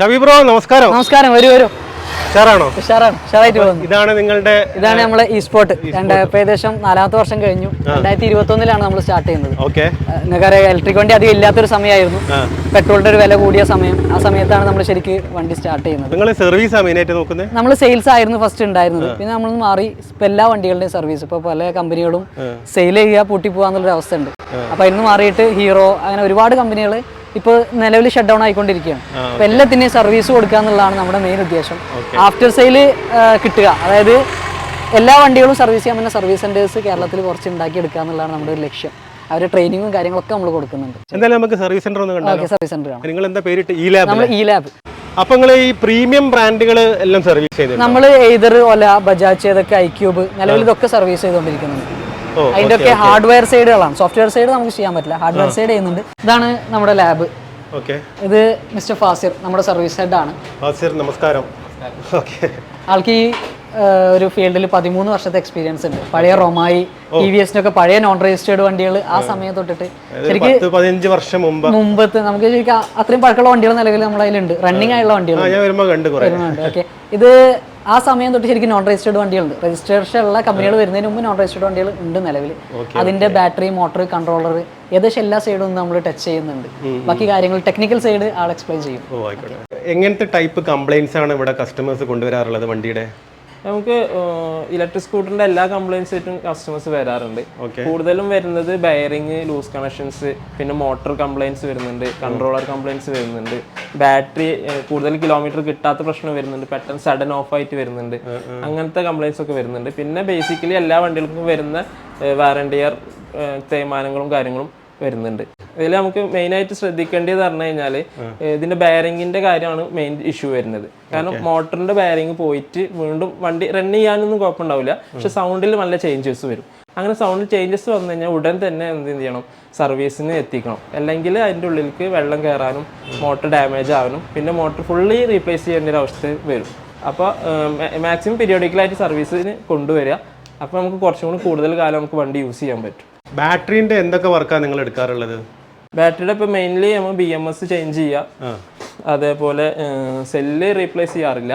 ഷബി bro നമസ്കാരം. നമസ്കാരം വരൂ വരൂ. ഉഷാറാണോ? ഉഷാറാണ് ഉഷാറായിട്ട് പോകുന്നു. ഇതാണ് നിങ്ങളുടെ ഇതാണ് നമ്മളെ ഈ സ്പോട്ട് ഏകദേശം നാലാമത്തെ വർഷം കഴിഞ്ഞു. രണ്ടായിരത്തി ഇരുപത്തി ഒന്നിലാണ് നമ്മൾ സ്റ്റാർട്ട് ചെയ്യുന്നത്. ഓക്കെ. നിങ്ങൾക്കറിയാം ഇലക്ട്രിക് വണ്ടി അധികം ഇല്ലാത്തൊരു സമയമായിരുന്നു. പെട്രോളിന്റെ ഒരു വില കൂടിയ സമയം. ആ സമയത്താണ് നമ്മൾ ശരിക്ക് വണ്ടി സ്റ്റാർട്ട് ചെയ്യുന്നത്. നിങ്ങൾ മെയിനായിട്ട് നോക്കുന്നത് നമ്മൾ സെയിൽസ് ആയിരുന്നു ഫസ്റ്റ് ഉണ്ടായിരുന്നത്. പിന്നെ നമ്മൾ മാറി എല്ലാ വണ്ടികളുടെയും സർവീസ് ഇപ്പൊ പല കമ്പനികളും സെയിൽ ചെയ്യുക പൂട്ടി പോകാന്നുള്ളൊരു അവസ്ഥ ഉണ്ട് അപ്പൊ അതിന് മാറിയിട്ട് ഹീറോ അങ്ങനെ ഒരുപാട് കമ്പനികൾ ഇപ്പോൾ നിലവിൽ ഷട്ട് ഡൗൺ ആയിക്കൊണ്ടിരിക്കുകയാണ് അപ്പൊ എല്ലാത്തിനെയും സർവീസ് കൊടുക്കുക എന്നുള്ളതാണ് നമ്മുടെ മെയിൻ ഉദ്ദേശം. ആഫ്റ്റർ സെയിൽ കിട്ടുക. അതായത് എല്ലാ വണ്ടികളും സർവീസ് ചെയ്യാൻ പറ്റുന്ന സർവീസ് സെന്റേഴ്സ് കേരളത്തിൽ കുറച്ച് ഉണ്ടാക്കി എടുക്കുക എന്നുള്ളതാണ് നമ്മുടെ ഒരു ലക്ഷ്യം. അവരെ ട്രെയിനിങ്ങും കാര്യങ്ങളൊക്കെ നമ്മൾ കൊടുക്കുന്നുണ്ട്. എന്തായാലും നമുക്ക് സർവീസ് സെന്റർ ഒന്ന് ഓക്കെ സർവീസ് സെന്റർ നിങ്ങൾ എന്താ പേരിട്ട് ഈ ലാബ് നമ്മൾ ഇ ലാബ് അപ്പൊ നിങ്ങൾ ഈ പ്രീമിയം ബ്രാൻഡുകൾ എല്ലാം സർവീസ് ചെയ്തിട്ടുണ്ട്? നമ്മൾ എയ്തർ ഒല ബജാജ് ഇതൊക്കെ ഐക്യൂബ് നിലവിൽ ഇതൊക്കെ സർവീസ് ചെയ്തുകൊണ്ടിരിക്കുന്നുണ്ട്. അതിന്റെ ഒക്കെ ഹാർഡ്വെയർ സൈഡുകളാണ്. സോഫ്റ്റ്വെയർ സൈഡ് നമുക്ക് ചെയ്യാൻ പറ്റില്ല. ഹാർഡ്വെയർ സൈഡ് ചെയ്യുന്നുണ്ട്. ഇതാണ് നമ്മുടെ ലാബ്. ഓക്കെ. ഇത് മിസ്റ്റർ ഫാസിർ നമ്മുടെ സർവീസ് ഹെഡ് ആണ്. ഫാസിർ നമസ്കാരം. ഓക്കെ. ആൾക്ക് ഈ ഒരു ഫീൽഡിൽ പതിമൂന്ന് വർഷത്തെ എക്സ്പീരിയൻസ് ഉണ്ട്. പഴയ റൊമായി ടി വി എസിനൊക്കെ പഴയ നോൺ രജിസ്റ്റേർഡ് വണ്ടികൾ ആ സമയം തൊട്ടിട്ട്. ശരിക്കും വർഷം മുമ്പ്. മുമ്പത്ത് നമുക്ക് ശരിക്കും അത്രയും പഴക്കമുള്ള വണ്ടികൾ നിലവിൽ നമ്മളതിലുണ്ട്. റണ്ണിങ് ആയുള്ള വണ്ടികൾ ഞാൻ വരുമ്പോ കണ്ട് കുറെ. ഓക്കെ. ഇത് ആ സമയം തൊട്ട് ശരിക്കും നോൺ രജിസ്റ്റേർഡ് വണ്ടികളുണ്ട്. രജിസ്ട്രേഷൻ ഉള്ള കമ്പനികൾ വരുന്നതിന് മുമ്പ് നോൺ രജിസ്റ്റേർഡ് വണ്ടികൾ ഉണ്ട് നിലവിൽ അതിന്റെ ബാറ്ററി മോട്ടോർ കൺട്രോളർ ഏകദേശം എല്ലാ സൈഡും നമ്മൾ ടച്ച് ചെയ്യുന്നുണ്ട്. ബാക്കി കാര്യങ്ങൾ ടെക്നിക്കൽ സൈഡ് ആൾ എക്സ്പ്ലെയിൻ ചെയ്യും. എങ്ങനത്തെ ടൈപ്പ് കംപ്ലൈൻസ് ആണ് ഇവിടെ കസ്റ്റമേഴ്സ് കൊണ്ടുവരാറുള്ളത് വണ്ടിയുടെ? നമുക്ക് ഇലക്ട്രിക് സ്കൂട്ടറിന്റെ എല്ലാ കംപ്ലൈൻസ് ആയിട്ടും കസ്റ്റമേഴ്സ് വരാറുണ്ട്. കൂടുതലും വരുന്നത് ബയറിങ് ലൂസ് കണക്ഷൻസ് പിന്നെ മോട്ടോർ കംപ്ലൈൻസ് വരുന്നുണ്ട് കൺട്രോളർ കംപ്ലൈൻസ് വരുന്നുണ്ട്. ബാറ്ററി കൂടുതൽ കിലോമീറ്റർ കിട്ടാത്ത പ്രശ്നം വരുന്നുണ്ട് പെട്ടെന്ന് സഡൻ ഓഫ് ആയിട്ട് വരുന്നുണ്ട്. അങ്ങനത്തെ കംപ്ലൈൻസ് ഒക്കെ വരുന്നുണ്ട്. പിന്നെ ബേസിക്കലി എല്ലാ വണ്ടികൾക്കും വരുന്ന വാറണ്ടിയർ തേയ്മാനങ്ങളും കാര്യങ്ങളും വരുന്നുണ്ട്. ഇതിൽ നമുക്ക് മെയിൻ ആയിട്ട് ശ്രദ്ധിക്കേണ്ടത് പറഞ്ഞു കഴിഞ്ഞാൽ ഇതിന്റെ ബെയറിങ്ങിന്റെ കാര്യമാണ് മെയിൻ ഇഷ്യൂ വരുന്നത്. കാരണം മോട്ടറിന്റെ ബെയറിങ് പോയിട്ട് വീണ്ടും വണ്ടി റൺ ചെയ്യാനൊന്നും കുഴപ്പമുണ്ടാവില്ല. പക്ഷെ സൗണ്ടിൽ നല്ല ചേഞ്ചസ് വരും. അങ്ങനെ സൗണ്ടിൽ ചേഞ്ചസ് വന്നു കഴിഞ്ഞാൽ ഉടൻ തന്നെ എന്ത് ചെയ്യണം? സർവീസിന് എത്തിക്കണം. അല്ലെങ്കിൽ അതിന്റെ ഉള്ളിലേക്ക് വെള്ളം കയറാനും മോട്ടർ ഡാമേജ് ആവാനും പിന്നെ മോട്ടർ ഫുള്ളി റീപ്ലേസ് ചെയ്യേണ്ട ഒരു അവസ്ഥ വരും. അപ്പോൾ മാക്സിമം പീരിയോഡിക്കലായിട്ട് സർവീസിന് കൊണ്ടുവരിക. അപ്പോൾ നമുക്ക് കുറച്ചും കൂടി കൂടുതൽ കാലം നമുക്ക് വണ്ടി യൂസ് ചെയ്യാൻ പറ്റും. ബാറ്ററിന്റെ എന്തൊക്കെ വർക്കാണ് നിങ്ങൾ എടുക്കാറുള്ളത്? ബാറ്ററിയുടെ ഇപ്പോൾ മെയിൻലി നമ്മൾ ബി എം എസ് ചേഞ്ച് ചെയ്യുക. അതേപോലെ സെല്ല് റീപ്ലേസ് ചെയ്യാറില്ല.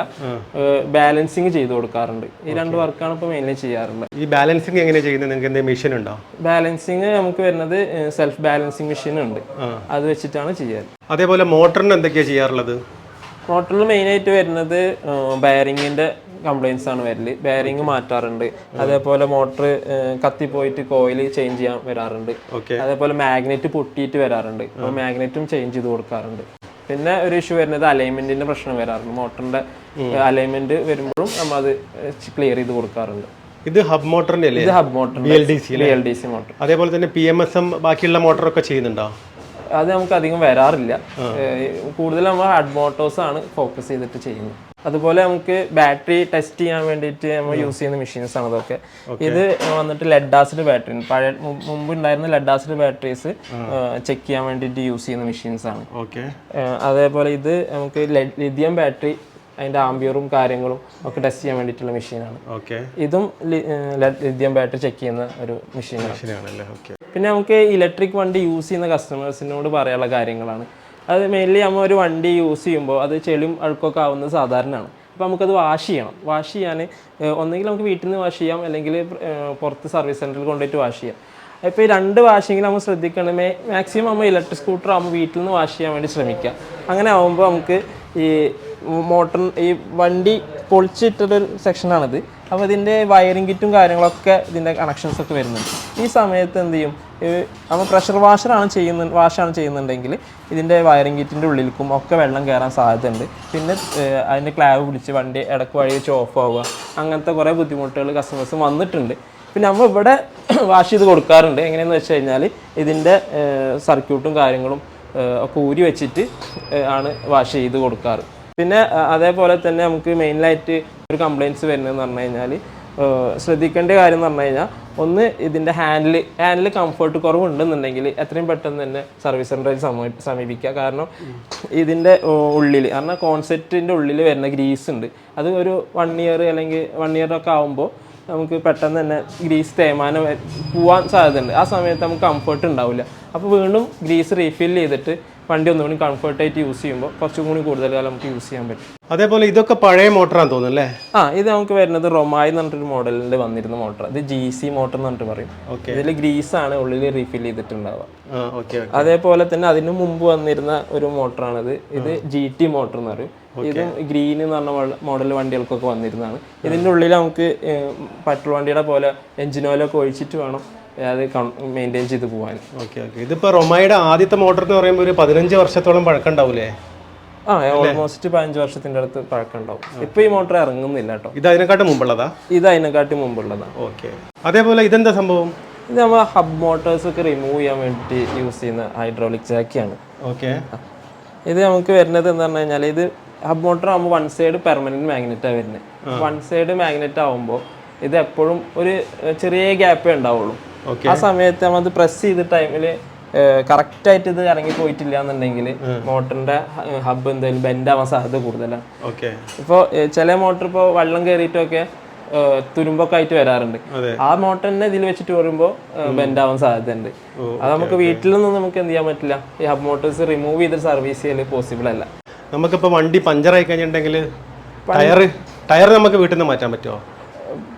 ബാലൻസിങ് ചെയ്ത് കൊടുക്കാറുണ്ട്. ഈ രണ്ട് വർക്കാണ് ഇപ്പോൾ മെയിൻലി ചെയ്യാറുള്ളത്. ഈ ബാലൻസിങ് എങ്ങനെ ചെയ്യുന്നത്? നിങ്ങൾക്ക് എന്തെങ്കിലും മെഷീൻ ഉണ്ടോ? ബാലൻസിങ് നമുക്ക് വരുന്നത് സെൽഫ് ബാലൻസിങ് മെഷീൻ ഉണ്ട്. അത് വെച്ചിട്ടാണ് ചെയ്യാറ്. അതേപോലെ മോട്ടറിന് എന്തൊക്കെയാണ് ചെയ്യാറുള്ളത്? മോട്ടറിൽ മെയിനായിട്ട് വരുന്നത് ബയറിങ്ങിന്റെ കംപ്ലൈൻസ് ആണ് വരൽ. ബയറിങ് മാറ്റാറുണ്ട്. അതേപോലെ മോട്ടർ കത്തിപ്പോയിട്ട് കോയിൽ ചേഞ്ച് ചെയ്യാൻ വരാറുണ്ട്. അതേപോലെ മാഗ്നറ്റ് പൊട്ടിയിട്ട് വരാറുണ്ട്. അപ്പോൾ മാഗ്നറ്റും ചേഞ്ച് ചെയ്ത് കൊടുക്കാറുണ്ട്. പിന്നെ ഒരു ഇഷ്യൂ വരുന്നത് അലൈൻമെന്റിന്റെ പ്രശ്നം വരാറുണ്ട്. മോട്ടറിന്റെ അലൈൻമെന്റ് വരുമ്പോഴും നമ്മൾ അത് ക്ലിയർ ചെയ്ത് കൊടുക്കാറുണ്ട്. ഇത് ഹബ് മോട്ടറിന്റെ അല്ലേ? ഇത് hub motor B L D C motor അതേപോലെ തന്നെ പി എം എസ് എം ബാക്കിയുള്ള മോട്ടറൊക്കെ ചെയ്യുന്നുണ്ടോ? അത് നമുക്ക് അധികം വരാറില്ല കൂടുതൽ നമ്മൾ ഹഡ് മോട്ടോഴ്സ് ആണ് ഫോക്കസ് ചെയ്തിട്ട് ചെയ്യുന്നത്. അതുപോലെ നമുക്ക് ബാറ്ററി ടെസ്റ്റ് ചെയ്യാൻ വേണ്ടിയിട്ട് നമ്മൾ യൂസ് ചെയ്യുന്ന മെഷീൻസ് ആണ് അതൊക്കെ ഇത് വന്നിട്ട് ലെഡ് ആസിഡ് ബാറ്ററി പഴയ മുമ്പ് ഉണ്ടായിരുന്ന ലെഡ് ആസിഡ് ബാറ്ററീസ് ചെക്ക് ചെയ്യാൻ വേണ്ടിയിട്ട് യൂസ് ചെയ്യുന്ന മെഷീൻസ് ആണ്. ഓക്കെ. അതേപോലെ ഇത് നമുക്ക് ലിഥിയം ബാറ്ററി അതിന്റെ ആംബിയറും കാര്യങ്ങളും ഒക്കെ ടെസ്റ്റ് ചെയ്യാൻ വേണ്ടിയിട്ടുള്ള മെഷീനാണ് ഓക്കെ. ഇതും ലിഥിയം ബാറ്ററി ചെക്ക് ചെയ്യുന്ന ഒരു മെഷീനാണ് പിന്നെ നമുക്ക് ഇലക്ട്രിക് വണ്ടി യൂസ് ചെയ്യുന്ന കസ്റ്റമേഴ്സിനോട് പറയാനുള്ള കാര്യങ്ങളാണ്. അത് മെയിൻലി നമ്മൾ ഒരു വണ്ടി യൂസ് ചെയ്യുമ്പോൾ അത് ചെളിയും അഴുക്കൊക്കെ ആവുന്നത് സാധാരണമാണ് അപ്പോൾ നമുക്കത് വാഷ് ചെയ്യണം. വാഷ് ചെയ്യാൻ ഒന്നെങ്കിൽ നമുക്ക് വീട്ടിൽ നിന്ന് വാഷ് ചെയ്യാം. അല്ലെങ്കിൽ പുറത്ത് സർവീസ് സെന്ററിൽ കൊണ്ടുപോയിട്ട് വാഷ് ചെയ്യാം. ഇപ്പോൾ ഈ രണ്ട് വാഷിങ്ങിൽ നമ്മൾ ശ്രദ്ധിക്കണം. മാക്സിമം നമ്മൾ ഇലക്ട്രിക് സ്കൂട്ടർ ആകുമ്പോൾ വീട്ടിൽ നിന്ന് വാഷ് ചെയ്യാൻ വേണ്ടി ശ്രമിക്കുക. അങ്ങനെ ആകുമ്പോൾ നമുക്ക് ഈ മോട്ടർ ഈ വണ്ടി പൊളിച്ചിട്ടൊരു സെക്ഷനാണിത്. അപ്പോൾ ഇതിന്റെ വയറിംഗ് കിറ്റും കാര്യങ്ങളൊക്കെ ഇതിന്റെ കണക്ഷൻസ് ഒക്കെ വരുന്നുണ്ട്. ഈ സമയത്ത് എന്ത് ചെയ്യും? നമ്മൾ പ്രഷർ വാഷറാണ് ചെയ്യുന്ന വാഷാണ് ചെയ്യുന്നുണ്ടെങ്കിൽ ഇതിന്റെ വയറിംഗ് കിറ്റിന്റെ ഉള്ളിലേക്കും ഒക്കെ വെള്ളം കയറാൻ സാധ്യതയുണ്ട്. പിന്നെ അതിന്റെ ക്ലാവ് പിടിച്ച് വണ്ടി ഇടയ്ക്ക് വഴി വെച്ച് ഓഫ് ആവുക. അങ്ങനത്തെ കുറേ ബുദ്ധിമുട്ടുകൾ കസ്റ്റമേഴ്സ് വന്നിട്ടുണ്ട്. പിന്നെ നമ്മൾ ഇവിടെ വാഷ് ചെയ്ത് കൊടുക്കാറുണ്ട്. എങ്ങനെയെന്ന് വെച്ച് കഴിഞ്ഞാൽ ഇതിന്റെ സർക്യൂട്ടും കാര്യങ്ങളും ഒക്കെ ഊരി വെച്ചിട്ട് ആണ് വാഷ് ചെയ്ത് കൊടുക്കാറ്. പിന്നെ അതേപോലെ തന്നെ നമുക്ക് മെയിനായിട്ട് ഒരു കംപ്ലയിൻസ് വരുന്നതെന്ന് പറഞ്ഞു കഴിഞ്ഞാൽ ശ്രദ്ധിക്കേണ്ട കാര്യം എന്ന് പറഞ്ഞു കഴിഞ്ഞാൽ ഒന്ന് ഇതിന്റെ ഹാൻഡിൽ ഹാൻഡിൽ കംഫർട്ട് കുറവുണ്ടെന്നുണ്ടെങ്കിൽ എത്രയും പെട്ടെന്ന് തന്നെ സർവീസ് സെന്ററിൽ സമീ സമീപിക്കുക. കാരണം ഇതിന്റെ ഉള്ളിൽ കാരണം കോൺസെപ്റ്റിന്റെ ഉള്ളിൽ വരുന്ന ഗ്രീസ് ഉണ്ട്. അത് ഒരു വൺ ഇയർ അല്ലെങ്കിൽ വൺ ഇയർ ഒക്കെ ആകുമ്പോൾ നമുക്ക് പെട്ടെന്ന് തന്നെ ഗ്രീസ് തേയ്മാനം പോവാൻ സാധ്യതയുണ്ട്. ആ സമയത്ത് നമുക്ക് കംഫർട്ട് ഉണ്ടാവില്ല. അപ്പോൾ വീണ്ടും ഗ്രീസ് റീഫിൽ ചെയ്തിട്ട് വണ്ടി ഒന്നുകൂടി കംഫർട്ടായിട്ട് യൂസ് ചെയ്യുമ്പോൾ കുറച്ചും കൂടി കൂടുതൽ കാലം നമുക്ക് യൂസ് ചെയ്യാൻ പറ്റും. അതേപോലെ ഇതൊക്കെ പഴയ മോട്ടറാന്ന് തോന്നുന്നു അല്ലേ? ആ ഇത് നമുക്ക് വരുന്നത് റൊമായി എന്ന് പറഞ്ഞിട്ടൊരു മോഡലിൽ വന്നിരുന്ന മോട്ടർ ഇത് ജി സി മോട്ടർ എന്ന് പറഞ്ഞിട്ട് പറയും. ഓക്കെ. ഇതിൽ ഗ്രീസ് ആണ് ഉള്ളിൽ റീഫിൽ ചെയ്തിട്ടുണ്ടാവുക. അതേപോലെ തന്നെ അതിന് മുമ്പ് വന്നിരുന്ന ഒരു മോട്ടറാണിത്. ഇത് ജി ടി മോട്ടർ എന്ന് പറയും. ഇതും ഗ്രീൻ എന്ന് പറഞ്ഞ മോഡൽ വണ്ടികൾക്കൊക്കെ വന്നിരുന്നതാണ്. ഇതിന്റെ ഉള്ളിൽ നമുക്ക് പെട്രോൾ വണ്ടിയുടെ പോലെ എഞ്ചിൻ ഓയിലൊക്കെ ഒഴിച്ചിട്ട് വേണം അത് മെയിന്റെയിൻ ചെയ്ത് പോകാൻ ഓക്കെ ഓക്കെ ഇതിപ്പോൾ റൊമയുടെ ആദ്യത്തെ മോട്ടർ എന്ന് പറയുമ്പോൾ ഒരു പതിനഞ്ച് വർഷത്തോളം പഴക്കം ഉണ്ടാവില്ലേ ആ ഓൾമോസ്റ്റ് പതിനഞ്ച് വർഷത്തിന്റെ അടുത്ത് പഴക്കം ഉണ്ടാവും ഇപ്പൊ ഈ മോട്ടർ ഇറങ്ങുന്നില്ല കേട്ടോ. ഇത് അതിനെക്കാട്ടും മുമ്പുള്ളതാ? ഇത് അതിനെക്കാട്ടി മുമ്പുള്ളതാണ് ഓക്കെ അതേപോലെ ഇതെന്താ സംഭവം? ഇത് നമ്മൾ ഹബ് മോട്ടോഴ്സ് ഒക്കെ റിമൂവ് ചെയ്യാൻ വേണ്ടി യൂസ് ചെയ്യുന്ന ഹൈഡ്രോളിക് ജാക്കിയാണ് ഓക്കെ ഇത് നമുക്ക് വരുന്നത് എന്ന് പറഞ്ഞു കഴിഞ്ഞാൽ ഇത് ഹബ് മോട്ടർ ആകുമ്പോൾ വൺ സൈഡ് പെർമനന്റ് മാഗ്നറ്റാണ് വരുന്നത് വൺ സൈഡ് മാഗ്നറ്റ് ആകുമ്പോൾ ഇത് എപ്പോഴും ഒരു ചെറിയ ഗ്യാപ്പേ ഉണ്ടാവുള്ളൂ. ആ സമയത്ത് നമ്മൾ അത് പ്രസ് ചെയ്ത ടൈമിൽ കറക്റ്റ് ആയിട്ട് ഇത് ഇറങ്ങി പോയിട്ടില്ല എന്നുണ്ടെങ്കിൽ മോട്ടറിന്റെ ഹബ്ബ് എന്തായാലും ബെൻഡ് ആവാൻ സാധ്യത കൂടുതലാണ് ഓക്കെ ഇപ്പോൾ ചില മോട്ടർ ഇപ്പോൾ വെള്ളം കയറിയിട്ടൊക്കെ തുരുമ്പൊക്കെ ആയിട്ട് വരാറുണ്ട്. ആ മോട്ടർ തന്നെ ഇതിൽ വെച്ചിട്ട് വരുമ്പോൾ ബെൻഡ് ആവാൻ സാധ്യതയുണ്ട്. അത് നമുക്ക് വീട്ടിൽ നിന്നും നമുക്ക് എന്ത് ചെയ്യാൻ പറ്റില്ല. ഈ ഹബ് മോട്ടോഴ്സ് റിമൂവ് ചെയ്ത് സർവീസ് ചെയ്യൽ പോസിബിൾ അല്ല. നമുക്കിപ്പോൾ വണ്ടി പഞ്ചറായി കഴിഞ്ഞിട്ടുണ്ടെങ്കിൽ ടയർ ടയർ നമുക്ക് വീട്ടിൽ നിന്ന് മാറ്റാൻ പറ്റുമോ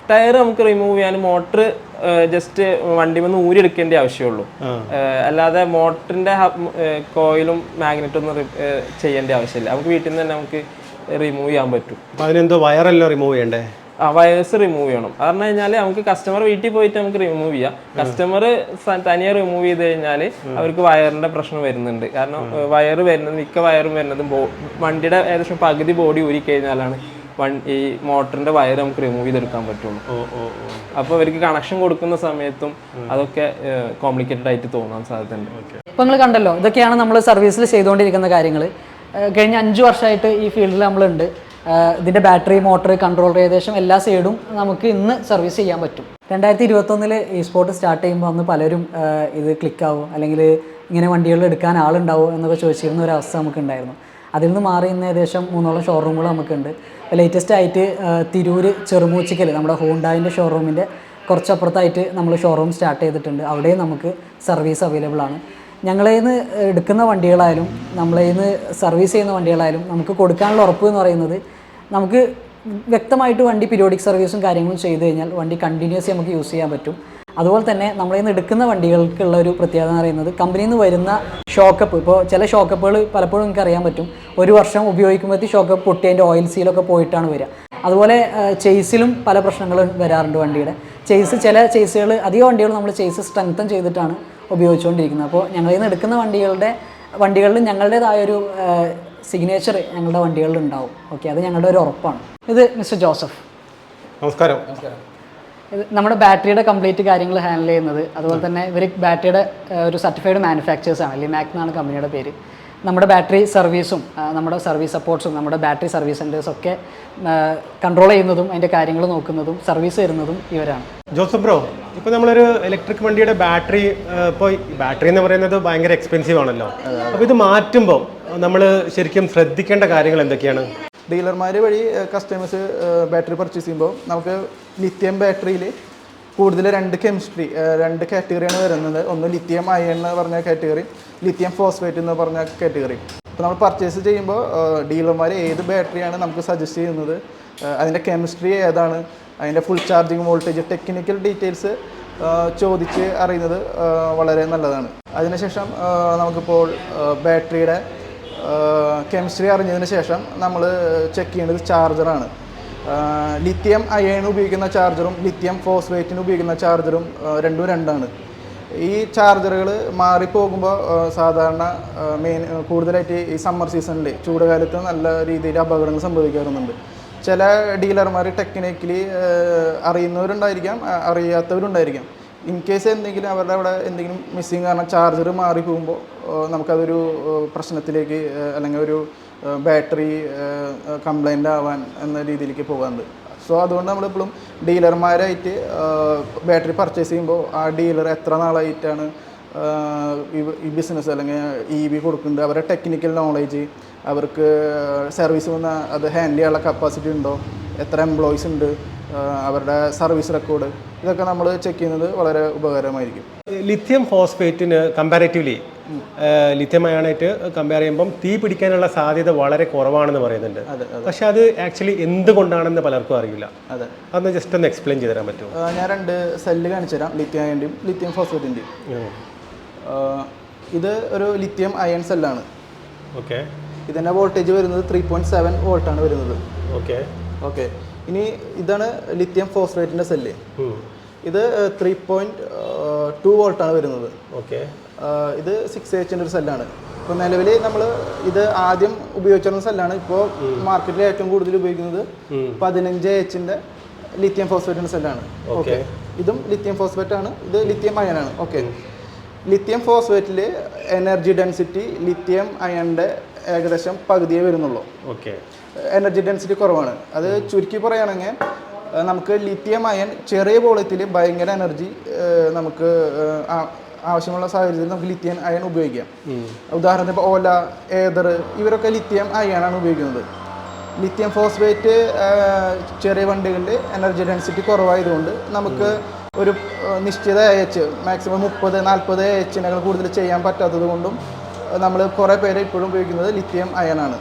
ടയർ നമുക്ക് റിമൂവ് ചെയ്യാൻ മോട്ടർ ജസ്റ്റ് വണ്ടി വന്ന് ഊരിയെടുക്കേണ്ട ആവശ്യമുള്ളൂ. അല്ലാതെ മോട്ടറിന്റെ കോയിലും മാഗ്നറ്റും ഒന്നും ചെയ്യേണ്ട ആവശ്യമില്ല. നമുക്ക് വീട്ടിൽ നിന്ന് തന്നെ നമുക്ക് റിമൂവ് ചെയ്യാൻ പറ്റും. അതിനെന്തോ വയറെല്ലാം റിമൂവ് ചെയ്യണ്ടേ? ആ വയേഴ്സ് റിമൂവ് ചെയ്യണം. കാരണം കഴിഞ്ഞാൽ നമുക്ക് കസ്റ്റമർ വീട്ടിൽ പോയിട്ട് നമുക്ക് റിമൂവ് ചെയ്യാം. കസ്റ്റമർ തനിയെ റിമൂവ് ചെയ്ത് കഴിഞ്ഞാൽ അവർക്ക് വയറിന്റെ പ്രശ്നം വരുന്നുണ്ട്. കാരണം വയർ വരുന്നത് മിക്ക വയറും വരുന്നതും വണ്ടിയുടെ ഏകദേശം പകുതി ബോഡി ഊരി കഴിഞ്ഞാലാണ് ഈ മോട്ടറിന്റെ വയർ നമുക്ക് റിമൂവ് ചെയ്തെടുക്കാൻ പറ്റുള്ളൂ. അപ്പോൾ അവർക്ക് കണക്ഷൻ കൊടുക്കുന്ന സമയത്തും അതൊക്കെ കോംപ്ലിക്കേറ്റഡ് ആയിട്ട് തോന്നാൻ സാധ്യതയുണ്ട്. ഇപ്പം നിങ്ങൾ കണ്ടല്ലോ ഇതൊക്കെയാണ് നമ്മൾ സർവീസിൽ ചെയ്തുകൊണ്ടിരിക്കുന്ന കാര്യങ്ങൾ കഴിഞ്ഞ അഞ്ച് വർഷമായിട്ട് ഈ ഫീൽഡിൽ നമ്മളുണ്ട്. ഇതിന്റെ ഇതിന്റെ ബാറ്ററി മോട്ടർ കൺട്രോളർ ഏകദേശം എല്ലാ സൈഡും നമുക്ക് ഇന്ന് സർവീസ് ചെയ്യാൻ പറ്റും. രണ്ടായിരത്തി ഇരുപത്തൊന്നിൽ ഈ സ്പോർട്ട് സ്റ്റാർട്ട് ചെയ്യുമ്പോൾ അന്ന് പലരും ഇത് ക്ലിക്കാവും അല്ലെങ്കിൽ ഇങ്ങനെ വണ്ടികൾ എടുക്കാൻ ആളുണ്ടാവും എന്നൊക്കെ ചോദിച്ചിരുന്ന ഒരു അവസ്ഥ നമുക്കുണ്ടായിരുന്നു. അതിൽ നിന്ന് മാറി ഇന്ന് ഏകദേശം മൂന്നോളം ഷോറൂമുകൾ നമുക്കുണ്ട്. ലേറ്റസ്റ്റ് ആയിട്ട് തിരൂര് ചെറുമൂച്ചിക്കൽ നമ്മുടെ ഹോണ്ടായിന്റെ ഷോറൂമിന്റെ കുറച്ചപ്പുറത്തായിട്ട് നമ്മൾ ഷോറൂം സ്റ്റാർട്ട് ചെയ്തിട്ടുണ്ട്. അവിടെയും നമുക്ക് സർവീസ് അവൈലബിൾ ആണ്. ഞങ്ങളെ നിന്ന് എടുക്കുന്ന വണ്ടികളായാലും നമ്മളെ നിന്ന് സർവീസ് ചെയ്യുന്ന വണ്ടികളായാലും നമുക്ക് കൊടുക്കാനുള്ള ഉറപ്പ് എന്ന് പറയുന്നത് നമുക്ക് വ്യക്തമായിട്ട് വണ്ടി പീരിയോഡിക് സർവീസും കാര്യങ്ങളും ചെയ്തു കഴിഞ്ഞാൽ വണ്ടി കണ്ടിന്യൂസ് നമുക്ക് യൂസ് ചെയ്യാൻ പറ്റും. അതുപോലെ തന്നെ നമ്മളിൽ നിന്ന് എടുക്കുന്ന വണ്ടികൾക്കുള്ള ഒരു പ്രത്യേകത എന്ന് പറയുന്നത് കമ്പനിയിൽ നിന്ന് വരുന്ന ഷോക്കപ്പ് ഇപ്പോൾ ചില ഷോക്കപ്പുകൾ പലപ്പോഴും നിങ്ങൾക്ക് അറിയാൻ പറ്റും. ഒരു വർഷം ഉപയോഗിക്കുമ്പോഴത്തേക്ക് ഷോക്കപ്പ് പൊട്ടി അതിന്റെ ഓയിൽ സീലൊക്കെ പോയിട്ടാണ് വരിക. അതുപോലെ ചേസിലും പല പ്രശ്നങ്ങളും വരാറുണ്ട് വണ്ടിയുടെ. ചേസ് ചില ചേസുകൾ അധിക വണ്ടികൾ നമ്മൾ ചേസ് സ്ട്രെങ്തൻ ചെയ്തിട്ടാണ് ഉപയോഗിച്ചുകൊണ്ടിരിക്കുന്നത്. അപ്പോൾ ഞങ്ങളിൽ നിന്ന് എടുക്കുന്ന വണ്ടികളുടെ വണ്ടികളിൽ ഞങ്ങളുടേതായ ഒരു സിഗ്നേച്ചർ ഞങ്ങളുടെ വണ്ടികളിൽ ഉണ്ടാവും. ഓക്കെ അത് ഞങ്ങളുടെ ഒരു ഉറപ്പാണ്. ഇത് മിസ്റ്റർ ജോസഫ്. നമസ്കാരം. ഇത് നമ്മുടെ ബാറ്ററിയുടെ കംപ്ലീറ്റ് കാര്യങ്ങൾ ഹാൻഡിൽ ചെയ്യുന്നത്. അതുപോലെ തന്നെ ഇവർ ബാറ്ററിയുടെ ഒരു സർട്ടിഫൈഡ് മാനുഫാക്ചേഴ്സ് ആണ്. ലിമാക് എന്നാണ് കമ്പനിയുടെ പേര്. നമ്മുടെ ബാറ്ററി സർവീസും നമ്മുടെ സർവീസ് സപ്പോർട്ട്സും നമ്മുടെ ബാറ്ററി സർവീസ് സെന്റേഴ്സ് ഒക്കെ കൺട്രോൾ ചെയ്യുന്നതും അതിന്റെ കാര്യങ്ങൾ നോക്കുന്നതും സർവീസ് തരുന്നതും ഇവരാണ്. ജോസഫ് ബ്രോ ഇപ്പോൾ നമ്മളൊരു ഇലക്ട്രിക് വണ്ടിയുടെ ബാറ്ററി ഇപ്പോൾ ബാറ്ററി എന്ന് പറയുന്നത് ഭയങ്കര എക്സ്പെൻസീവ് ആണല്ലോ. അപ്പോൾ ഇത് മാറ്റുമ്പോൾ നമ്മൾ ശരിക്കും ശ്രദ്ധിക്കേണ്ട കാര്യങ്ങൾ എന്തൊക്കെയാണ്? ഡീലർമാർ വഴി കസ്റ്റമേഴ്സ് ബാറ്ററി പർച്ചേസ് ചെയ്യുമ്പോൾ നമുക്ക് ലിത്യം ബാറ്ററിയിൽ കൂടുതൽ രണ്ട് കെമിസ്ട്രി രണ്ട് കാറ്റഗറിയാണ് വരുന്നത്. ഒന്ന് ലിത്യം അയൺ എന്ന് പറഞ്ഞ കാറ്റഗറി ലിത്യം ഫോസ്ഫേറ്റ് എന്ന് പറഞ്ഞ കാറ്റഗറി അപ്പോൾ നമ്മൾ പർച്ചേസ് ചെയ്യുമ്പോൾ ഡീലർമാർ ഏത് ബാറ്ററിയാണ് നമുക്ക് സജസ്റ്റ് ചെയ്യുന്നത്? അതിന്റെ കെമിസ്ട്രി ഏതാണ്? അതിന്റെ full charging voltage technical details ചോദിച്ച് അറിയുന്നത് വളരെ നല്ലതാണ്. അതിനുശേഷം നമുക്കിപ്പോൾ ബാറ്ററിയുടെ കെമിസ്ട്രി അറിഞ്ഞതിന് ശേഷം നമ്മൾ ചെക്ക് ചെയ്യേണ്ടത് ചാർജറാണ് ലിത്യം അയേൺ ഉപയോഗിക്കുന്ന ചാർജറും ലിത്യം ഫോസ്ഫേറ്റിന് ഉപയോഗിക്കുന്ന ചാർജറും രണ്ടും രണ്ടാണ്. ഈ ചാർജറുകൾ മാറിപ്പോകുമ്പോൾ സാധാരണ മെയിൻ കൂടുതലായിട്ട് ഈ സമ്മർ സീസണിൽ ചൂടുകാലത്ത് നല്ല രീതിയിൽ അപകടങ്ങൾ സംഭവിക്കാറുണ്ട്. ചില ഡീലർമാർ ടെക്നിക്കലി അറിയുന്നവരുണ്ടായിരിക്കാം അറിയാത്തവരുണ്ടായിരിക്കാം. ഇൻ കേസ് എന്തെങ്കിലും അവരുടെ അവിടെ എന്തെങ്കിലും മിസ്സിങ് കാരണം ചാർജർ മാറി പോകുമ്പോൾ നമുക്കതൊരു പ്രശ്നത്തിലേക്ക് അല്ലെങ്കിൽ ഒരു ബാറ്ററി കംപ്ലൈന്റ് ആവാൻ എന്ന രീതിയിലേക്ക് പോകാറുണ്ട്. സോ അതുകൊണ്ട് നമ്മളെപ്പോഴും ഡീലർമാരായിട്ട് ബാറ്ററി പർച്ചേസ് ചെയ്യുമ്പോൾ ആ ഡീലർ എത്ര നാളായിട്ടാണ് ഈ ബിസിനസ് അല്ലെങ്കിൽ ഇ വി കൊടുക്കുന്നുണ്ട് അവരുടെ ടെക്നിക്കൽ നോളേജ് അവർക്ക് സർവീസ് വന്ന അത് ഹാൻഡിൽ ചെയ്യാനുള്ള കപ്പാസിറ്റി ഉണ്ടോ? എത്ര എംപ്ലോയീസ് ഉണ്ട് അവരുടെ സർവീസ് റെക്കോർഡ് ഇതൊക്കെ നമ്മൾ ചെക്ക് ചെയ്യുന്നത് വളരെ ഉപകാരമായിരിക്കും. ലിഥിയം ഫോസ്ഫേറ്റിന് കമ്പാരറ്റീവ്ലി ലിഥിയം അയണായിട്ട് കമ്പയർ ചെയ്യുമ്പം തീ പിടിക്കാനുള്ള സാധ്യത വളരെ കുറവാണെന്ന് പറയുന്നുണ്ട്. പക്ഷെ അത് ആക്ച്വലി എന്തുകൊണ്ടാണെന്ന് പലർക്കും അറിയില്ല. അതെ. അതൊന്ന് ജസ്റ്റ് ഒന്ന് എക്സ്പ്ലെയിൻ ചെയ്ത് തരാൻ പറ്റുമോ? ഞാൻ രണ്ട് സെല്ല് കാണിച്ചു തരാം ലിത്യം അയന്റെയും ലിത്യം ഫോസ്ഫേറ്റിന്റെയും ഇത് ഒരു ലിത്യം അയൺ സെല്ലാണ് ഓക്കെ ഇതിന്റെ വോൾട്ടേജ് വരുന്നത് ത്രീ പോയിന്റ് സെവൻ വോൾട്ടാണ് വരുന്നത്. Okay okay. ഇനി ഇതാണ് ലിത്യം ഫോസ്ഫേറ്റിന്റെ സെല്ല്. ഇത് ത്രീ പോയിന്റ് ടു വോൾട്ടാണ് വരുന്നത്. ഓക്കെ. ഇത് സിക്സ് എച്ചിന്റെ ഒരു സെല്ലാണ്. ഇപ്പോൾ നിലവിൽ നമ്മൾ ഇത് ആദ്യം ഉപയോഗിച്ചിരുന്ന സെല്ലാണ്. ഇപ്പോൾ മാർക്കറ്റിൽ ഏറ്റവും കൂടുതൽ ഉപയോഗിക്കുന്നത് പതിനഞ്ച് എച്ചിന്റെ ലിത്യം ഫോസ്ഫേറ്റിന്റെ സെല്ലാണ്. ഓക്കെ. ഇതും ലിത്യം ഫോസ്ഫേറ്റ് ആണ്. ഇത് ലിത്യം അയണാണ് ഓക്കെ. ലിത്യം ഫോസ്ഫേറ്റിൽ എനർജി ഡെൻസിറ്റി ലിത്യം അയണിന്റെ ഏകദേശം പകുതിയേ വരുന്നുള്ളൂ. ഓക്കെ. എനർജി ഡെൻസിറ്റി കുറവാണ്. അത് ചുരുക്കി പറയുകയാണെങ്കിൽ നമുക്ക് ലിത്തിയം അയൺ ചെറിയ വോളത്തിൽ ഭയങ്കര എനർജി നമുക്ക് ആവശ്യമുള്ള സാഹചര്യത്തിൽ നമുക്ക് ലിത്തിയം അയൺ ഉപയോഗിക്കാം. ഉദാഹരണത്തിന് ഇപ്പോൾ ഓല ഏതർ ഇവരൊക്കെ ലിത്തിയം അയണാണ് ഉപയോഗിക്കുന്നത്. ലിത്തിയം ഫോസ്ഫേറ്റ് ചെറിയ വണ്ടികളിൽ എനർജി ഡെൻസിറ്റി കുറവായതുകൊണ്ട് നമുക്ക് ഒരു നിശ്ചിത എച്ച് മാക്സിമം മുപ്പത് നാൽപ്പത് എച്ചിനേക്കാൾ കൂടുതൽ ചെയ്യാൻ പറ്റാത്തത് കൊണ്ടും നമ്മൾ കുറേ പേര് ഇപ്പോഴും ഉപയോഗിക്കുന്നത് ലിത്തിയം അയണാണ്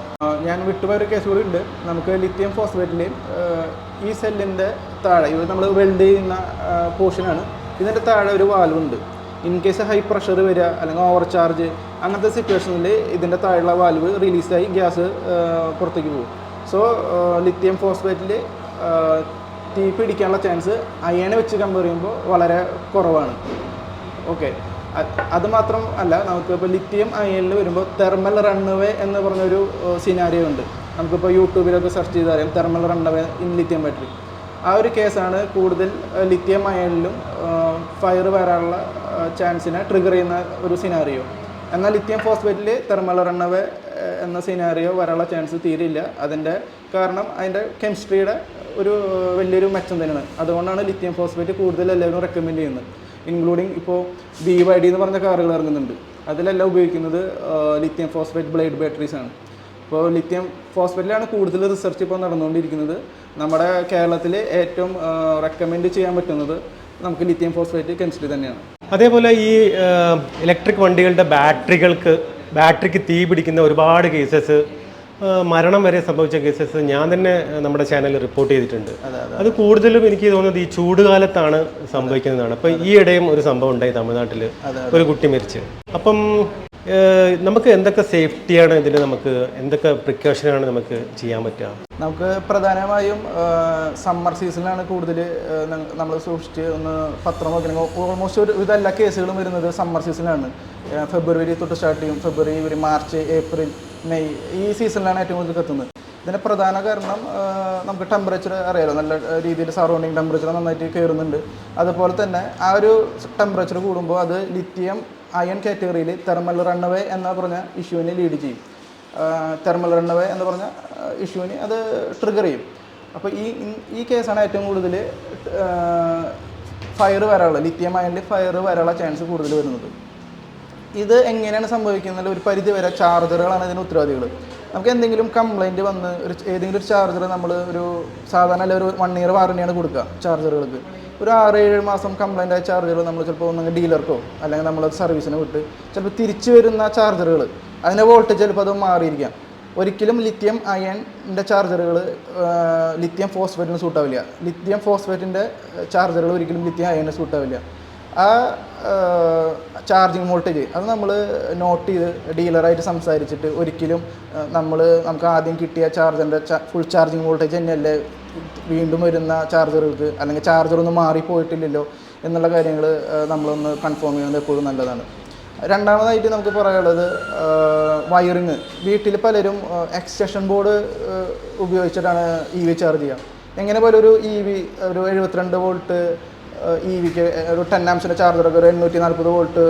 ഞാൻ വിട്ടുപോയ ഒരു കേസ് കൂടി ഉണ്ട്. നമുക്ക് ലിത്യം ഫോസ്ഫേറ്റിൽ ഈ സെല്ലിന്റെ താഴെ ഇത് നമ്മൾ വെൽഡ് ചെയ്യുന്ന പോർഷനാണ് ഇതിന്റെ താഴെ ഒരു വാൽവുണ്ട് ഇൻ കേസ് ഹൈ പ്രഷർ വരിക അല്ലെങ്കിൽ ഓവർ ചാർജ് അങ്ങനത്തെ സിറ്റുവേഷനിൽ ഇതിന്റെ താഴെയുള്ള വാൽവ് റിലീസായി ഗ്യാസ് പുറത്തേക്ക് പോകും. സോ ലിത്യം ഫോസ്ഫേറ്റിൽ തീ പിടിക്കാനുള്ള ചാൻസ് അയണ വെച്ച് കമ്പയർ വളരെ കുറവാണ്. ഓക്കെ അത് മാത്രം അല്ല നമുക്ക് ഇപ്പോൾ ലിത്യം അയണിൽ വരുമ്പോൾ തെർമൽ റൺവേ എന്ന് പറഞ്ഞൊരു സിനാരിയോ ഉണ്ട്. നമുക്കിപ്പോൾ യൂട്യൂബിലൊക്കെ സെർച്ച് ചെയ്താൽ അറിയാം thermal runaway in lithium battery ആ ഒരു കേസാണ് കൂടുതൽ ലിത്യം അയണിലും ഫയർ വരാനുള്ള ചാൻസിനെ ട്രിഗർ ചെയ്യുന്ന ഒരു സിനാരിയോ എന്നാൽ ലിത്യം ഫോസ്ഫേറ്റിൽ തെർമൽ റണ്ണവേ എന്ന സിനാരിയോ വരാനുള്ള ചാൻസ് തീരില്ല അതിന്റെ കാരണം അതിന്റെ കെമിസ്ട്രിയുടെ ഒരു വലിയൊരു മെച്ചം തന്നെയാണ്. അതുകൊണ്ടാണ് ലിത്യം ഫോസ്ഫേറ്റ് കൂടുതൽ എല്ലാവരും റെക്കമെൻഡ് ചെയ്യുന്നത്. ഇൻക്ലൂഡിങ് ഇപ്പോൾ ബി വൈ ഡി എന്ന് പറഞ്ഞ കാറുകൾ ഇറങ്ങുന്നുണ്ട്. അതിലെല്ലാം ഉപയോഗിക്കുന്നത് ലിത്യം ഫോസ്ഫേറ്റ് ബ്ലേഡ് ബാറ്ററീസ് ആണ്. ഇപ്പോൾ ലിത്യം ഫോസ്ഫേറ്റിലാണ് കൂടുതൽ റിസർച്ച് ഇപ്പോൾ നടന്നുകൊണ്ടിരിക്കുന്നത്. നമ്മുടെ കേരളത്തിൽ ഏറ്റവും റെക്കമെൻഡ് ചെയ്യാൻ പറ്റുന്നത് നമുക്ക് ലിത്യം ഫോസ്ഫേറ്റ് കെമിസ്ട്രി തന്നെയാണ്. അതേപോലെ ഈ ഇലക്ട്രിക് വണ്ടികളുടെ ബാറ്ററികൾക്ക് ബാറ്ററിക്ക് തീ പിടിക്കുന്ന ഒരുപാട് കേസസ് മരണം വരെ സംഭവിച്ച കേസസ് ഞാൻ തന്നെ നമ്മുടെ ചാനലിൽ റിപ്പോർട്ട് ചെയ്തിട്ടുണ്ട്. അത് കൂടുതലും എനിക്ക് തോന്നുന്നത് ഈ ചൂടുകാലത്താണ് സംഭവിക്കുന്നതാണ്. അപ്പോൾ ഈ ഇടയും ഒരു സംഭവം ഉണ്ടായി തമിഴ്നാട്ടിൽ ഒരു കുട്ടി മരിച്ച്. അപ്പം നമുക്ക് എന്തൊക്കെ സേഫ്റ്റിയാണ് ഇതിന് നമുക്ക് എന്തൊക്കെ പ്രിക്കോഷനാണ് നമുക്ക് ചെയ്യാൻ പറ്റുക? നമുക്ക് പ്രധാനമായും സമ്മർ സീസണിലാണ് കൂടുതൽ നമ്മൾ സൂക്ഷിച്ച് ഒന്ന് പത്രം നോക്കണമെങ്കിൽ ഓൾമോസ്റ്റ് ഒരു ഇതെല്ലാ കേസുകളും വരുന്നത് സമ്മർ സീസണിലാണ് ഫെബ്രുവരി തൊട്ട് സ്റ്റാർട്ട് ചെയ്യും. ഫെബ്രുവരി മാർച്ച് ഏപ്രിൽ മെയ് ഈ സീസണിലാണ് ഏറ്റവും കൂടുതൽ കത്തുന്നത്. ഇതിന്റെ പ്രധാന കാരണം നമുക്ക് ടെമ്പറേച്ചർ അറിയാലോ നല്ല രീതിയിൽ സറൗണ്ടിങ് ടെമ്പറേച്ചർ നന്നായിട്ട് കയറുന്നുണ്ട് അതുപോലെ തന്നെ ആ ഒരു ടെമ്പറേച്ചർ കൂടുമ്പോൾ അത് ലിത്തിയം അയൺ കാറ്റഗറിയിൽ തെർമൽ റണ്ണവേ എന്ന പറഞ്ഞ ഇഷ്യൂവിനെ ലീഡ് ചെയ്യും. തെർമൽ റണ്ണവേ എന്ന് പറഞ്ഞ ഇഷ്യൂവിന് അത് ട്രിഗർ ചെയ്യും. അപ്പോൾ ഈ ഈ കേസാണ് ഏറ്റവും കൂടുതൽ ഫയർ വരാനുള്ള ലിത്യം അയണിൽ ഫയർ വരാനുള്ള ചാൻസ് കൂടുതൽ വരുന്നത്. ഇത് എങ്ങനെയാണ് സംഭവിക്കുന്നത് ഒരു പരിധി വരെ ചാർജറുകളാണ് ഇതിന് ഉത്തരവാദികൾ. നമുക്ക് എന്തെങ്കിലും കംപ്ലൈന്റ് വന്ന് ഒരു ഏതെങ്കിലും ഒരു ചാർജർ നമ്മൾ ഒരു സാധാരണ അല്ല ഒരു വൺ ഇയർ വാറണ്ടിയാണ് കൊടുക്കുക ചാർജറുകൾക്ക് ഒരു ആറ് ഏഴ് മാസം കംപ്ലൈന്റ് ആയ ചാർജറുകൾ നമ്മൾ ചിലപ്പോൾ ഒന്നെങ്കിൽ ഡീലർക്കോ അല്ലെങ്കിൽ നമ്മൾ സർവീസിന് വിട്ട് ചിലപ്പോൾ തിരിച്ചു വരുന്ന ചാർജറുകൾ അതിന്റെ വോൾട്ടേജ് ചിലപ്പോൾ അത് മാറിയിരിക്കാം. ഒരിക്കലും ലിത്യം അയണിന്റെ ചാർജറുകൾ ലിത്യം ഫോസ്ഫേറ്റിന് സൂട്ടാവില്ല ലിത്യം ഫോസ്ഫേറ്റിന്റെ ചാർജറുകൾ ഒരിക്കലും ലിത്യം അയണിന് സൂട്ടാവില്ല ആ ചാർജിങ് വോൾട്ടേജ് അത് നമ്മൾ നോട്ട് ചെയ്ത് ഡീലറായിട്ട് സംസാരിച്ചിട്ട് ഒരിക്കലും നമ്മൾ നമുക്ക് ആദ്യം കിട്ടിയ ചാർജറിന്റെ ഫുൾ ചാർജിങ് വോൾട്ടേജ് തന്നെയല്ലേ വീണ്ടും വരുന്ന ചാർജറുകൾക്ക് അല്ലെങ്കിൽ ചാർജറൊന്നും മാറിപ്പോയിട്ടില്ലല്ലോ എന്നുള്ള കാര്യങ്ങൾ നമ്മളൊന്ന് കൺഫേം ചെയ്യുന്നത് എപ്പോഴും നല്ലതാണ്. രണ്ടാമതായിട്ട് നമുക്ക് പറയാനുള്ളത് വയറിങ് വീട്ടിൽ പലരും എക്സ്റ്റൻഷൻ ബോർഡ് ഉപയോഗിച്ചിട്ടാണ് ഇ വി ചാർജ് ചെയ്യുക. എങ്ങനെ പോലെ ഒരു ഇ വി ഒരു എഴുപത്തിരണ്ട് വോൾട്ട് ഇ വിക്ക് ഒരു ടെൻ ആംസിന്റെ ചാർജറൊക്കെ ഒരു എണ്ണൂറ്റി നാൽപ്പത് വോൾട്ട്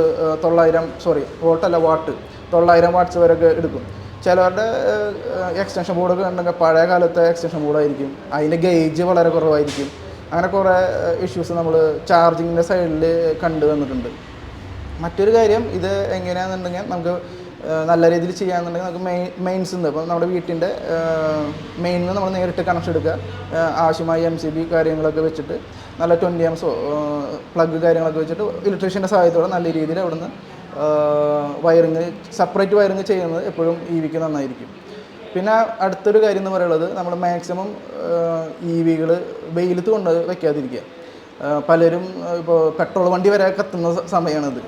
തൊള്ളായിരം സോറി വോൾട്ടല്ല വാട്ട് തൊള്ളായിരം വാട്ട്സ് വരെയൊക്കെ എടുക്കും. ചിലവരുടെ എക്സ്റ്റൻഷൻ ബോർഡൊക്കെ ഉണ്ടെങ്കിൽ പഴയ കാലത്തെ എക്സ്റ്റൻഷൻ ബോർഡായിരിക്കും അതിന്റെ ഗേജ് വളരെ കുറവായിരിക്കും. അങ്ങനെ കുറേ ഇഷ്യൂസ് നമ്മൾ ചാർജിങ്ങിന്റെ സൈഡിൽ കണ്ടു വന്നിട്ടുണ്ട്. മറ്റൊരു കാര്യം ഇത് എങ്ങനെയാണെന്നുണ്ടെങ്കിൽ നമുക്ക് നല്ല രീതിയിൽ ചെയ്യാന്നുണ്ടെങ്കിൽ നമുക്ക് മെയിൻ മെയിൻസ് ഉണ്ട്. അപ്പോൾ നമ്മുടെ വീട്ടിന്റെ മെയിനിൽ നമ്മൾ നേരിട്ട് കണക്ഷൻ എടുക്കുക. ആവശ്യമായ എം സി ബി കാര്യങ്ങളൊക്കെ വെച്ചിട്ട്. നല്ല ട്വന്റി എംസ് പ്ലഗ് കാര്യങ്ങളൊക്കെ വെച്ചിട്ട് ഇലക്ട്രീഷ്യന്റെ സഹായത്തോടെ നല്ല രീതിയിൽ അവിടുന്ന് വയറിങ് സെപ്പറേറ്റ് വയറിങ് ചെയ്യുന്നത് എപ്പോഴും ഇ വിക്ക് നന്നായിരിക്കും. പിന്നെ അടുത്തൊരു കാര്യം എന്ന് പറയുന്നത് നമ്മൾ മാക്സിമം ഇ വികൾ വെയിലത്ത് കൊണ്ട് വെക്കാതിരിക്കുക. പലരും ഇപ്പോൾ പെട്രോൾ വണ്ടി വരെ കത്തുന്ന സമയമാണിത്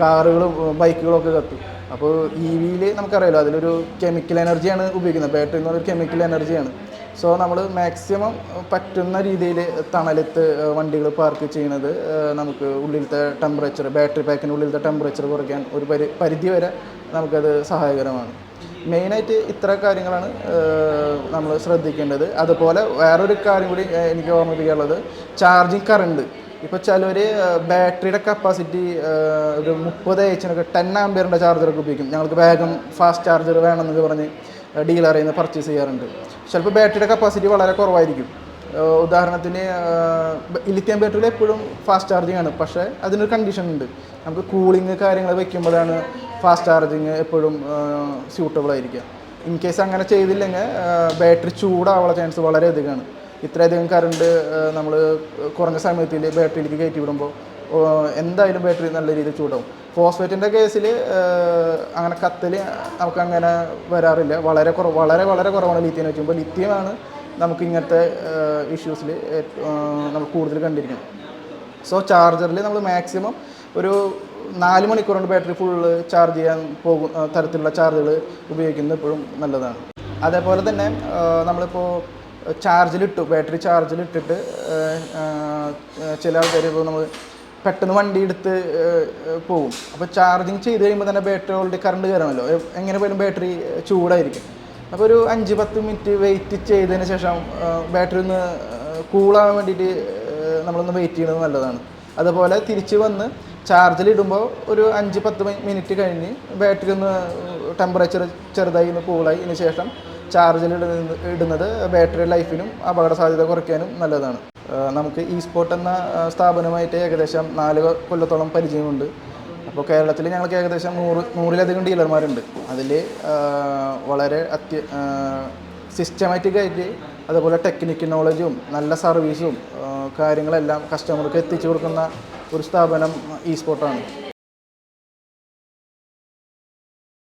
കാറുകളും ബൈക്കുകളൊക്കെ കത്തും. അപ്പോൾ ഇ വിയിൽ നമുക്കറിയാലോ അതിലൊരു കെമിക്കൽ എനർജിയാണ് ഉപയോഗിക്കുന്നത്. ബാറ്ററി എന്ന് പറയുന്നത് കെമിക്കൽ എനർജിയാണ് സോ നമ്മൾ മാക്സിമം പറ്റുന്ന രീതിയിൽ തണലത്ത് വണ്ടികൾ പാർക്ക് ചെയ്യുന്നത് നമുക്ക് ഉള്ളിലത്തെ ടെമ്പറേച്ചർ ബാറ്ററി പാക്കിന്റെ ഉള്ളിലത്തെ ടെമ്പറേച്ചർ കുറയ്ക്കാൻ ഒരു പരി പരിധി വരെ നമുക്കത് സഹായകരമാണ്. മെയിനായിട്ട് ഇത്ര കാര്യങ്ങളാണ് നമ്മൾ ശ്രദ്ധിക്കേണ്ടത്. അതുപോലെ വേറൊരു കാര്യം കൂടി എനിക്ക് ഓർമ്മിപ്പിക്കാനുള്ളത്. ചാർജിങ് കറണ്ട് ഇപ്പോൾ ചിലർ ബാറ്ററിയുടെ കപ്പാസിറ്റി ഒരു മുപ്പത് എച്ചിനൊക്കെ ടെൻ ആംബിയറിന്റെ ചാർജറൊക്കെ ഉപയോഗിക്കും. ഞങ്ങൾക്ക് വേഗം ഫാസ്റ്റ് ചാർജർ വേണമെന്നൊക്കെ പറഞ്ഞ് ഡീലറിൽ നിന്ന് പർച്ചേസ് ചെയ്യാറുണ്ട്. ചിലപ്പോൾ ബാറ്ററിയുടെ കപ്പാസിറ്റി വളരെ കുറവായിരിക്കും. ഉദാഹരണത്തിന് ലിത്യം ബാറ്ററിയിൽ എപ്പോഴും ഫാസ്റ്റ് ചാർജിങ് ആണ്. പക്ഷേ അതിനൊരു കണ്ടീഷൻ ഉണ്ട്. നമുക്ക് കൂളിങ് കാര്യങ്ങൾ വെക്കുമ്പോഴാണ് ഫാസ്റ്റ് ചാർജിങ് എപ്പോഴും സ്യൂട്ടബിൾ ആയിരിക്കുക. ഇൻ കേസ് അങ്ങനെ ചെയ്തില്ലെങ്കിൽ ബാറ്ററി ചൂടാവാനുള്ള ചാൻസ് വളരെ അധികമാണ്. ഇത്രയധികം കറണ്ട് നമ്മൾ കുറഞ്ഞ സമയത്തിൽ ബാറ്ററിയിലേക്ക് കയറ്റി വിടുമ്പോൾ എന്തായാലും ബാറ്ററി നല്ല രീതിയിൽ ചൂടാവും. ഫോസ്ഫേറ്റിന്റെ കേസിൽ അങ്ങനെ കത്തൽ നമുക്ക് അങ്ങനെ വരാറില്ല. വളരെ കുറവ് വളരെ വളരെ കുറവാണ് ലിത്യം വെച്ചുമ്പോൾ ലിത്യമാണ് നമുക്ക് ഇങ്ങനത്തെ ഇഷ്യൂസിൽ നമ്മൾ കൂടുതൽ കണ്ടിരിക്കുന്നത്. സോ ചാർജറിൽ നമ്മൾ മാക്സിമം ഒരു നാല് മണിക്കൂർ കൊണ്ട് ബാറ്ററി ഫുൾ ചാർജ് ചെയ്യാൻ പോകും തരത്തിലുള്ള ചാർജുകൾ ഉപയോഗിക്കുന്നത് എപ്പോഴും നല്ലതാണ്. അതേപോലെ തന്നെ നമ്മളിപ്പോൾ ചാർജിലിട്ടു ബാറ്ററി ചാർജിലിട്ടിട്ട് ചില ആൾക്കാർ ഇപ്പോൾ നമ്മൾ പെട്ടെന്ന് വണ്ടി എടുത്ത് പോകും അപ്പോൾ ചാർജിങ് ചെയ്ത് കഴിയുമ്പോൾ തന്നെ ബാറ്ററി ഓൾറെഡി കറണ്ട് കയറണമല്ലോ. എങ്ങനെ പോയാലും ബാറ്ററി ചൂടായിരിക്കും. അപ്പോൾ ഒരു അഞ്ച് പത്ത് മിനിറ്റ് വെയിറ്റ് ചെയ്തതിന് ശേഷം ബാറ്ററി ഒന്ന് കൂളാകാൻ വേണ്ടിയിട്ട് നമ്മളൊന്ന് വെയിറ്റ് ചെയ്യുന്നത് നല്ലതാണ്. അതുപോലെ തിരിച്ച് വന്ന് ചാർജിൽ ഇടുമ്പോൾ ഒരു അഞ്ച് പത്ത് മിനിറ്റ് കഴിഞ്ഞ് ബാറ്ററി ഒന്ന് ടെമ്പറേച്ചർ ചെറുതായി ഒന്ന് കൂളായി ഇതിന് ശേഷം ചാർജിൽ ഇടുന്നത് ബാറ്ററി ലൈഫിനും അപകട സാധ്യത കുറയ്ക്കാനും നല്ലതാണ്. നമുക്ക് ഈ സ്പോട്ട് എന്ന സ്ഥാപനമായിട്ട് ഏകദേശം നാല് കൊല്ലത്തോളം പരിചയമുണ്ട്. അപ്പോൾ കേരളത്തിൽ ഞങ്ങൾക്ക് ഏകദേശം നൂറ് നൂറിലധികം ഡീലർമാരുണ്ട്. അതിൽ വളരെ അത്യ സിസ്റ്റമാറ്റിക്കായിട്ട് അതുപോലെ ടെക്നിക്കൽ നോളജും നല്ല സർവീസും കാര്യങ്ങളെല്ലാം കസ്റ്റമർക്ക് എത്തിച്ചു കൊടുക്കുന്ന ഒരു സ്ഥാപനം ഈ സ്പോട്ടാണ്